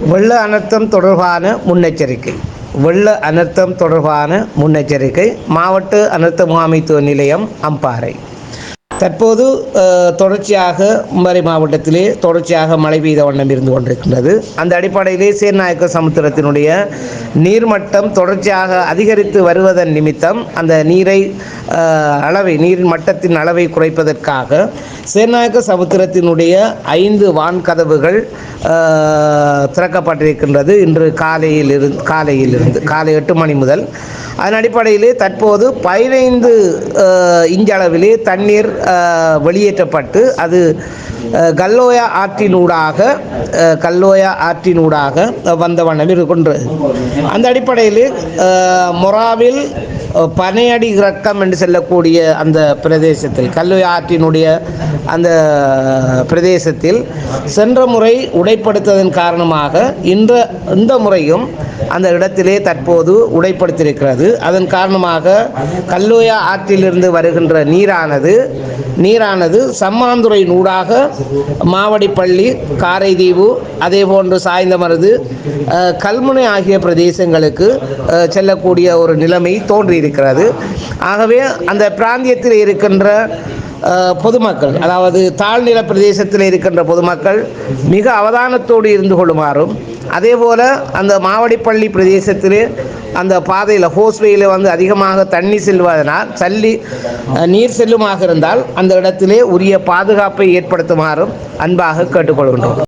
வெள்ள அனர்த்தம் தொடர்பான முன்னெச்சரிக்கை. வெள்ள அனர்த்தம் தொடர்பான முன்னெச்சரிக்கை. மாவட்ட அனர்த்த முகாமைத்துவ நிலையம் அம்பாறை. தற்போது தொடர்ச்சியாக குமரி மாவட்டத்திலே தொடர்ச்சியாக மழை பெய்த வண்ணம் இருந்து கொண்டிருக்கின்றது. அந்த அடிப்படையிலே சீர்நாயக்க சமுத்திரத்தினுடைய நீர்மட்டம் தொடர்ச்சியாக அதிகரித்து வருவதன் நிமித்தம் அந்த நீரை அளவை நீர் மட்டத்தின் அளவை குறைப்பதற்காக சீர்நாயக்க சமுத்திரத்தினுடைய ஐந்து வான்கதவுகள் திறக்கப்பட்டிருக்கின்றது இன்று காலையில் இருந்து காலையிலிருந்து காலை எட்டு மணி முதல். அதன் அடிப்படையிலே தற்போது பதினைந்து இஞ்சளவிலே தண்ணீர் வெளியேற்றப்பட்டு அது கல்லோயா ஆற்றினூடாக கல்லோயா ஆற்றினூடாக வந்த வண்ணம் இருக்கின்றது அந்த அடிப்படையில் மொராவில் பனையடி இறக்கம் என்று செல்லக்கூடிய அந்த பிரதேசத்தில் கல்லோயா ஆற்றினுடைய அந்த பிரதேசத்தில் சென்ற முறை உடைப்படுத்ததன் காரணமாக இன்ற இந்த முறையும் அந்த இடத்திலே தற்போது உடைப்படுத்தியிருக்கிறது. அதன் காரணமாக கல்லோயா ஆற்றிலிருந்து வருகின்ற நீரானது நீரானது சம்மாந்துறை நூடாக மாவடிப்பள்ளி காரைதீவு அதே போன்று சாய்ந்தமருது கல்முனை ஆகிய பிரதேசங்களுக்கு செல்லக்கூடிய ஒரு நிலைமை தோன்றியிருக்கிறது. ஆகவே அந்த பிராந்தியத்தில் இருக்கின்ற பொதுமக்கள் அதாவது தாழ்நில பிரதேசத்தில் இருக்கின்ற பொதுமக்கள் மிக அவதானத்தோடு இருந்து கொள்ளுமாறும் அதே போல் அந்த மாவடிப்பள்ளி பிரதேசத்தில் அந்த பாதையில் ஹோஸ்வேயில் வந்து அதிகமாக தண்ணி செல்வதனால் சல்லி நீர் செல்லுமாக இருந்தால் அந்த இடத்திலே உரிய பாதுகாப்பை ஏற்படுத்துமாறும் அன்பாக கேட்டுக்கொள்கின்றோம்.